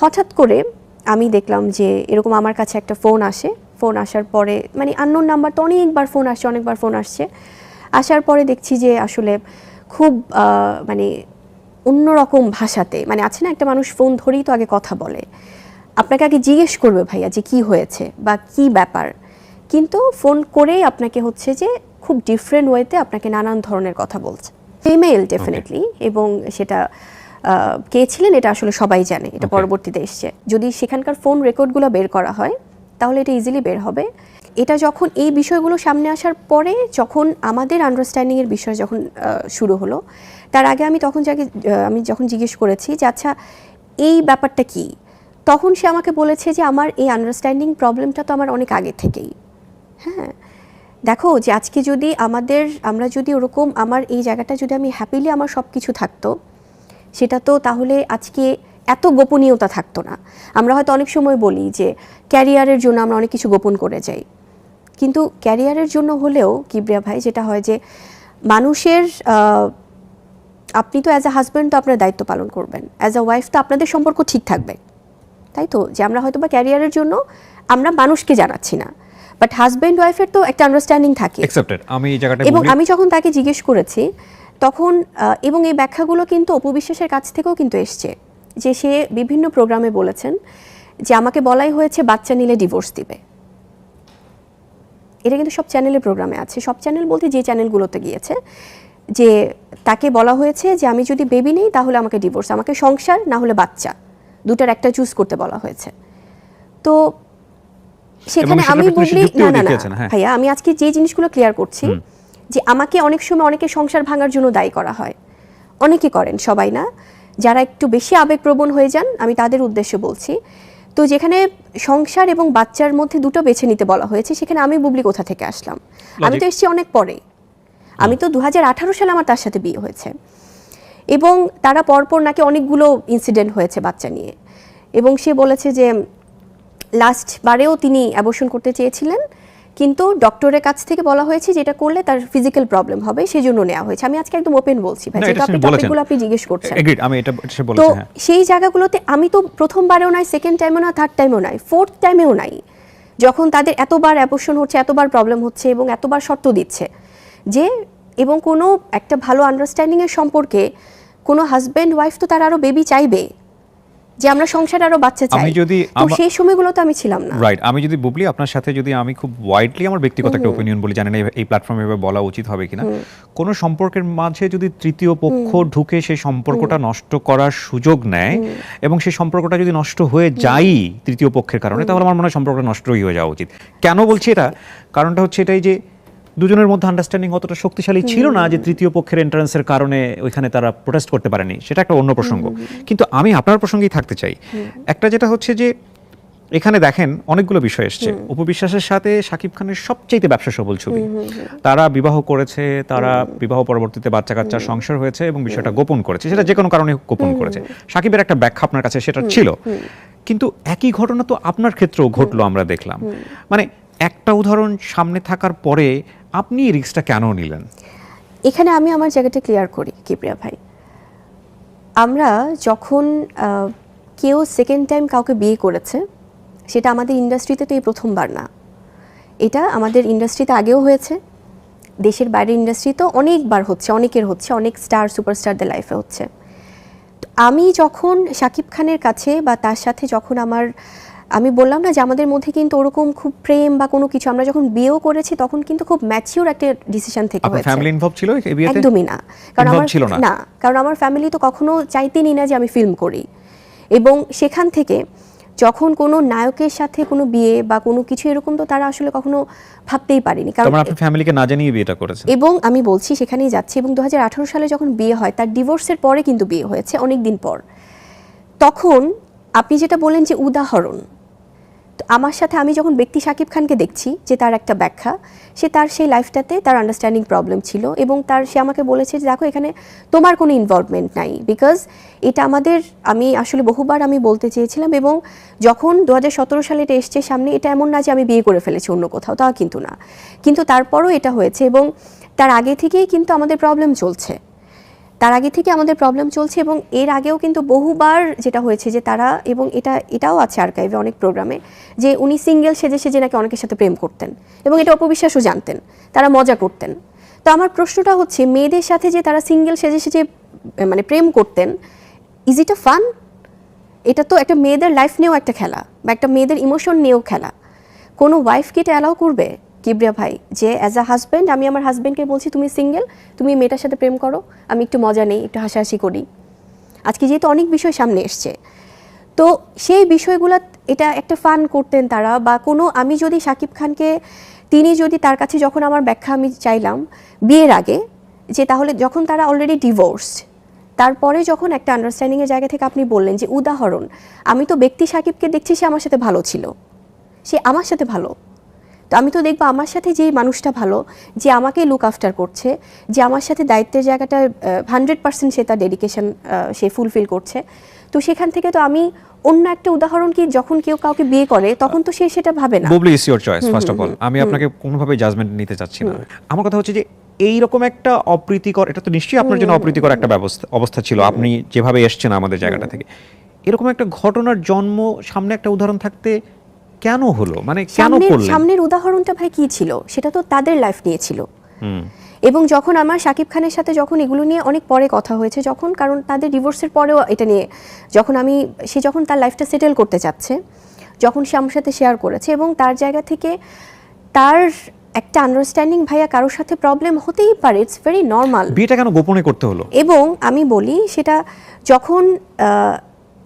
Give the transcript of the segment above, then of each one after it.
হঠাৎ করে আমি দেখলাম যে এরকম আমার কাছে একটা ফোন আসে। ফোন আসার পরে মানে আননোন নাম্বার তো অনেকবার ফোন আসছে অনেকবার ফোন আসছে। আসার পরে দেখছি যে আসলে খুব মানে অন্যরকম ভাষাতে মানে আছে না একটা মানুষ ফোন ধরেই তো আগে কথা বলে। আপনাকে আগে জিজ্ঞেস করবে ভাইয়া যে কি হয়েছে বা কি ব্যাপার। কিন্তু ফোন করেই আপনাকে হচ্ছে যে খুব ডিফারেন্ট ওয়েতে আপনাকে নানান ধরনের কথা বলছে। ফিমেল ডেফিনেটলি এবং সেটা কে ছিলেন এটা আসলে সবাই জানে এটা পরবর্তীতে এসছে। যদি সেখানকার ফোন রেকর্ডগুলো বের করা হয় তাহলে এটা ইজিলি বের হবে। এটা যখন এই বিষয়গুলো সামনে আসার পরে যখন আমাদের আন্ডারস্ট্যান্ডিংয়ের বিষয় যখন শুরু হলো তার আগে আমি তখন যাকে আমি যখন জিজ্ঞেস করেছি যে আচ্ছা এই ব্যাপারটা কি? তখন সে আমাকে বলেছে যে আমার এই আন্ডারস্ট্যান্ডিং প্রবলেমটা তো আমার অনেক আগে থেকেই। হ্যাঁ দেখো যে আজকে যদি আমাদের আমরা যদি ওরকম আমার এই জায়গাটা যদি আমি হ্যাপিলি আমার সব কিছু থাকতো সেটা তো তাহলে আজকে এত গোপনীয়তা থাকতো না। আমরা হয়তো অনেক সময় বলি যে ক্যারিয়ারের জন্য আমরা অনেক কিছু গোপন করে যাই। কিন্তু ক্যারিয়ারের জন্য হলেও কিবরিয়া ভাই যেটা হয় যে মানুষের আপনি তো অ্যাজ আ হাজব্যান্ড তো আপনার দায়িত্ব পালন করবেন। অ্যাজ আ ওয়াইফ তো আপনাদের সম্পর্ক ঠিক থাকবে। তাই তো? যে আমরা হয়তো বা ক্যারিয়ারের জন্য আমরা মানুষকে জানাচ্ছি না। বাট হাজব্যান্ড ওয়াইফের তো একটা আন্ডারস্ট্যান্ডিং থাকে। আমি এবং আমি যখন তাকে জিজ্ঞেস করেছি তখন এবং এই ব্যাখ্যাগুলো কিন্তু অপবিশ্বাসের কাছ থেকেও কিন্তু এসছে যে সে বিভিন্ন প্রোগ্রামে বলেছেন যে আমাকে বলাই হয়েছে বাচ্চা নিলে ডিভোর্স দিবে। এটা কিন্তু সব চ্যানেলের প্রোগ্রামে আছে। সব চ্যানেল বলতে যে চ্যানেলগুলোতে গিয়েছে যে তাকে বলা হয়েছে যে আমি যদি বেবি নেই তাহলে আমাকে ডিভোর্স আমাকে সংসার না হলে বাচ্চা। দুটার একটা চুজ করতে বলা হয়েছে। তো সেখানে আমি ক্ষেত্রে বলি না না না। হ্যাঁ। ভাইয়া আমি আজকে যে জিনিসগুলো ক্লিয়ার করছি যে আমাকে অনেক সময় অনেকে সংসার ভাঙার জন্য দায়ী করা হয়। অনেকে করেন সবাই না। যারা একটু বেশি আবেগপ্রবণ হয়ে যান আমি তাদের উদ্দেশ্যে বলছি। তো যেখানে সংসার এবং বাচ্চার মধ্যে দুটো বেছে নিতে বলা হয়েছে সেখানে আমি বুবলি কোথা থেকে আসলাম? আমি তো এসেছি অনেক পরে। আমি তো দু হাজার আঠারো সালে আমার তার সাথে বিয়ে হয়েছে। এবং তারা পরপর নাকি অনেকগুলো ইনসিডেন্ট হয়েছে বাচ্চা নিয়ে। এবং সে বলেছে যে লাস্ট বারেও তিনি অ্যাবর্শন করতে চেয়েছিলেন। কিন্তু ডক্টরের কাছ থেকে বলা হয়েছে যেটা করলে তার ফিজিক্যাল প্রবলেম হবে সেজন্য নেওয়া হয়েছে। আমি আজকে একদম ওপেন বলছি ভাই এটা আপনি টপিকগুলো আপনি জিজ্ঞেস করছেন। এগ্রিড আমি এটা তো বলেছে হ্যাঁ। সেই জায়গাগুলোতে আমি তো প্রথমবারেও নাই সেকেন্ড টাইমেও না থার্ড টাইমও নাই ফোর্থ টাইমেও নাই যখন তাদের এতবার অ্যাবর্শন হচ্ছে এতবার প্রবলেম হচ্ছে এবং এতবার শর্ত দিচ্ছে যে এবং কোনো একটা ভালো আন্ডারস্ট্যান্ডিংয়ের সম্পর্কে কোনো হাজব্যান্ড ওয়াইফ তো তার আরও বেবি চাইবে যে আমরা সংসারে আরও বাচ্চা চাই। আমি যদি তো সেই সময়গুলোতে আমি ছিলাম না। রাইট আমি যদি বুবলি আপনার সাথে যদি আমি খুব ওয়াইডলি আমার ব্যক্তিগত একটা ওপিনিয়ন বলি জানেন এই- এই প্ল্যাটফর্মে এভাবে বলা উচিত হবে কিনা? কোনো সম্পর্কের মাঝে যদি তৃতীয় পক্ষ ঢুকে সেই সম্পর্কটা নষ্ট করার সুযোগ নেয় এবং সেই সম্পর্কটা যদি নষ্ট হয়ে যায় তৃতীয় পক্ষের কারণে তাহলে আমার মনে হয় সম্পর্কটা নষ্টই হয়ে যাওয়া উচিত। কেন বলছি এটা? কারণটা হচ্ছে এটাই যে দুজনের মধ্যে আন্ডারস্ট্যান্ডিং অতটা শক্তিশালী ছিল না যে তৃতীয় পক্ষের এন্ট্রান্সের কারণে ওইখানে তারা প্রোটেস্ট করতে পারেনি। সেটা একটা অন্য প্রসঙ্গ। কিন্তু আমি আপনার প্রসঙ্গেই থাকতে চাই। একটা যেটা হচ্ছে যে এখানে দেখেন অনেকগুলো বিষয় এসছে। উপবিশ্বাসের সাথে শাকিব খানের সবচেয়ে ব্যবসা সফল ছবি। তারা বিবাহ করেছে তারা বিবাহ পরবর্তীতে বাচ্চা কাচ্চা সংসার হয়েছে এবং বিষয়টা গোপন করেছে। সেটা যে কোনো কারণে গোপন করেছে। শাকিবের একটা ব্যাখ্যা আপনার কাছে সেটা ছিল। কিন্তু একই ঘটনা তো আপনার ক্ষেত্রেও ঘটলো আমরা দেখলাম। মানে একটা উদাহরণ সামনে থাকার পরে আপনি রিস্কটা কেন নিলেন? এখানে আমি আমার জায়গাটা ক্লিয়ার করি, কিপ্রিয়া ভাই। আমরা যখন কেউ সেকেন্ড টাইম কাউকে বিয়ে করেছে, সেটা আমাদের ইন্ডাস্ট্রিতে তো এই প্রথমবার না। এটা আমাদের ইন্ডাস্ট্রিতে আগেও হয়েছে, দেশের বাইরের ইন্ডাস্ট্রি তো অনেকবার হচ্ছে, অনেকের হচ্ছে, অনেক স্টার সুপারস্টারদের লাইফে হচ্ছে। আমি যখন শাকিব খানের কাছে বা তার সাথে যখন আমার আমি বললাম না যে আমাদের মধ্যে কিন্তু ওরকম খুব প্রেম বা কোনো কিছু আমরা যখন বিয়েও করেছি তখন কিন্তু খুব ম্যাচিওর একটা ডিসিশন থেকে হয়েছে। ফ্যামিলি ইনভলভ ছিল এই বিয়েতে? একদমই না। কারণ আমার ছিল না? কারণ আমার ফ্যামিলি তো কখনো চাইতেনই না যে আমি ফিল্ম করি। এবং সেখান থেকে যখন কোনো নায়কের সাথে কোনো বিয়ে বা কোনো কিছু এরকম তো তারা আসলে কখনো ভাবতেই পারেনি। কারণ আপনার ফ্যামিলিকে না জানিয়ে বিয়েটা করেছেন? এবং আমি বলছি সেখানেই যাচ্ছি এবং দু হাজার আঠারো সালে যখন বিয়ে হয় তার ডিভোর্সের পরে কিন্তু বিয়ে হয়েছে অনেক দিন পর। তখন আপনি যেটা বলেন যে উদাহরণ আমার সাথে আমি যখন ব্যক্তি শাকিব খানকে দেখছি যে তার একটা ব্যাখ্যা, সে তার সেই লাইফটাতে তার আন্ডারস্ট্যান্ডিং প্রবলেম ছিল এবং তার, সে আমাকে বলেছে যে, দেখো, এখানে তোমার কোনো ইনভলভমেন্ট নাই বিকজ এটা আমাদের, আমি আসলে বহুবার আমি বলতে চেয়েছিলাম এবং যখন দু হাজার সতেরো সালে এটা এসছে সামনে, এটা এমন না যে আমি বিয়ে করে ফেলেছি অন্য কোথাও, তা কিন্তু না। কিন্তু তারপরও এটা হয়েছে এবং তার আগে থেকেই কিন্তু আমাদের প্রবলেম চলছে। তার আগে থেকে আমাদের প্রবলেম চলছে এবং এর আগেও কিন্তু বহুবার যেটা হয়েছে যে তারা এবং এটা, এটাও আছে আর আর্কাইভে অনেক প্রোগ্রামে যে উনি সিঙ্গেল সেজে সেজে নাকি অনেকের সাথে প্রেম করতেন এবং এটা অপবিশ্বাসও জানতেন, তারা মজা করতেন। তো আমার প্রশ্নটা হচ্ছে, মেয়েদের সাথে যে তারা সিঙ্গেল সেজে সেজে মানে প্রেম করতেন ইজ ইট আ ফান এটা তো একটা মেয়েদের লাইফ নিয়েও একটা খেলা বা একটা মেয়েদের ইমোশন নিয়েও খেলা। কোনো ওয়াইফকে এটা অ্যালাউ করবে? কিবরিয়া ভাই, যে অ্যাজ আ হাজব্যান্ড আমি আমার হাজব্যান্ডকে বলছি, তুমি সিঙ্গেল তুমি মেয়েটার সাথে প্রেম করো, আমি একটু মজা নেই, একটু হাসাহাসি করি। আজকে যেহেতু অনেক বিষয় সামনে এসছে, তো সেই বিষয়গুলো, এটা একটা ফান করতেন তারা বা কোনো, আমি যদি শাকিব খানকে, তিনি যদি তার কাছে যখন আমার ব্যাখ্যা আমি চাইলাম, বিয়ের আগে, যে তাহলে যখন তারা অলরেডি ডিভোর্সড তারপরে যখন একটা আন্ডারস্ট্যান্ডিংয়ের জায়গা থেকে আপনি বললেন যে, উদাহরণ, আমি তো ব্যক্তি সাকিবকে দেখছি, সে আমার সাথে ভালো ছিল, সে আমার সাথে ভালো। আমি তো দেখব আমার সাথে যে মানুষটা ভালো যে আমাকে লুক আফটার করছে যে আমার সাথে দায়িত্বের জায়গাটা হান্ড্রেড পার্সেন্ট সে তার ডেডিকেশন সে ফুলফিল করছে। তো সেখান থেকে তো আমি অন্য একটা উদাহরণ কি যখন কেউ কাউকে বিয়ে করে তখন তো সে সেটা ভাবে না। Bubly is your choice first of all আমি আপনাকে কোনোভাবে জাজমেন্ট নিতে চাচ্ছি না। আমার কথা হচ্ছে যে এই রকম একটা অপ্রীতিকর এটা তো নিশ্চয়ই আপনার জন্য অপ্রীতিকর একটা ব্যবস্থা অবস্থা ছিল। আপনি যেভাবে এসছেন আমাদের জায়গাটা থেকে। এরকম একটা ঘটনার জন্ম সামনে একটা উদাহরণ থাকতে কেন হলো? মানে কেন করলেন? সামনের উদাহরণটা ভাই কি ছিল? সেটা তো তাদের লাইফ নিয়ে ছিল। এবং যখন আমার শাকিব খানের সাথে যখন এগুলো নিয়ে অনেক পরে কথা হয়েছে যখন কারণ তাদের ডিভোর্সের পরেও এটা নিয়ে যখন আমি সে যখন তার লাইফটা সেটেল করতে চাচ্ছে যখন সে আমার সাথে শেয়ার করেছে এবং তার জায়গা থেকে তার একটা আন্ডারস্ট্যান্ডিং ভাইয়া কারোর সাথে প্রবলেম হতেই পারে ইটস ভেরি নর্মাল বিয়েটা কেন গোপনে করতে হলো? এবং আমি বলি সেটা যখন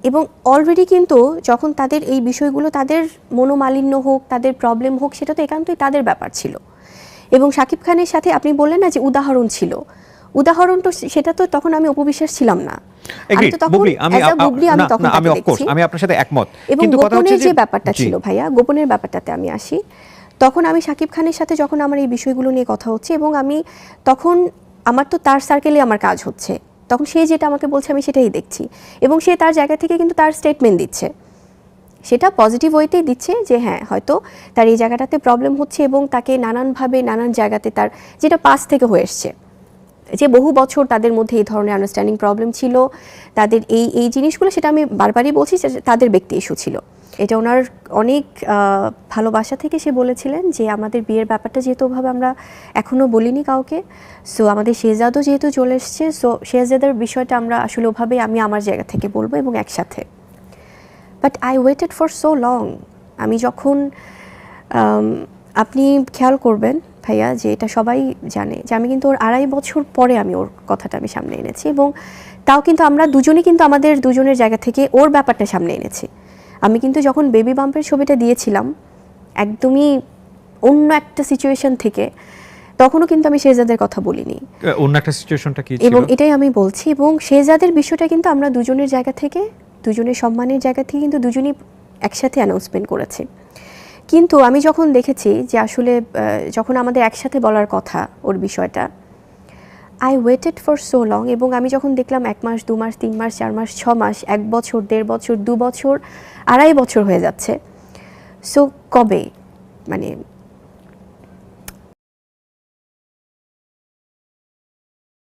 এবং অলরেডি কিন্তু যখন তাদের এই বিষয়গুলো তাদের মনোমালিন্য হোক তাদের প্রবলেম হোক সেটা তো একান্তই তাদের ব্যাপার ছিল। এবং শাকিব খানের সাথে আপনি বললেন না যে উদাহরণ ছিল। উদাহরণ তো সেটা তো তখন আমি উপবিশ্বাস ছিলাম না। আমি তো তখন আমি তখন আমি দেখছি। আমি আপনার সাথে একমত। এবং কিন্তু কথা হচ্ছে যে ব্যাপারটা ছিল ভাইয়া গোপনের ব্যাপারটাতে আমি আসি। তখন আমি শাকিব খানের সাথে যখন আমার এই বিষয়গুলো নিয়ে কথা হচ্ছে এবং আমি তখন আমার তো তার সার্কেলে আমার কাজ হচ্ছে। তখন সে যেটা আমাকে বলছে আমি সেটাই দেখছি। এবং সে তার জায়গা থেকে কিন্তু তার স্টেটমেন্ট দিচ্ছে। সেটা পজিটিভ ওয়েতেই দিচ্ছে যে হ্যাঁ হয়তো তার এই জায়গাটাতে প্রবলেম হচ্ছে এবং তাকে নানানভাবে নানান জায়গাতে তার যেটা পাস থেকে হয়ে এসছে। যে বহু বছর তাদের মধ্যে এই ধরনের আন্ডারস্ট্যান্ডিং প্রবলেম ছিল। তাদের এই এই জিনিসগুলো সেটা আমি বারবারই বলছি তাদের ব্যক্তি ইস্যু ছিল। এটা ওনার অনেক ভালোবাসা থেকে সে বলেছিলেন যে আমাদের বিয়ের ব্যাপারটা যেহেতু ওভাবে আমরা এখনও বলিনি কাউকে সো আমাদের শেহজাদও যেহেতু চলে এসছে সো শেহজাদের বিষয়টা আমরা আসলে ওভাবে আমি আমার জায়গা থেকে বলব এবং একসাথে। But I waited for so long আমি যখন আপনি খেয়াল করবেন ভাইয়া যে এটা সবাই জানে যে আমি কিন্তু ওর আড়াই বছর পরে আমি ওর কথাটা আমি সামনে এনেছি এবং তাও কিন্তু আমরা দুজনে কিন্তু আমাদের দুজনের জায়গা থেকে ওর ব্যাপারটা সামনে এনেছি। আমি কিন্তু যখন বেবি বাম্পের ছবিটা দিয়েছিলাম একদমই অন্য একটা সিচুয়েশন থেকে তখনও কিন্তু আমি শেজাদের কথা বলিনি। অন্য একটা সিচুয়েশনটা কি ছিল? এবং এটাই আমি বলছি এবং শেজাদের বিষয়টা কিন্তু আমরা দুজনের জায়গা থেকে দুজনের সম্মানের জায়গা থেকে কিন্তু দুজনই একসাথে অ্যানাউন্সমেন্ট করেছি। কিন্তু আমি যখন দেখেছি যে আসলে যখন আমাদের একসাথে বলার কথা ওর বিষয়টা I waited for so long এবং আমি যখন দেখলাম এক মাস, দু মাস, তিন মাস, চার মাস, ছ মাস, এক বছর, দেড় বছর, দু বছর, আড়াই বছর হয়ে যাচ্ছে। সো কবে? মানে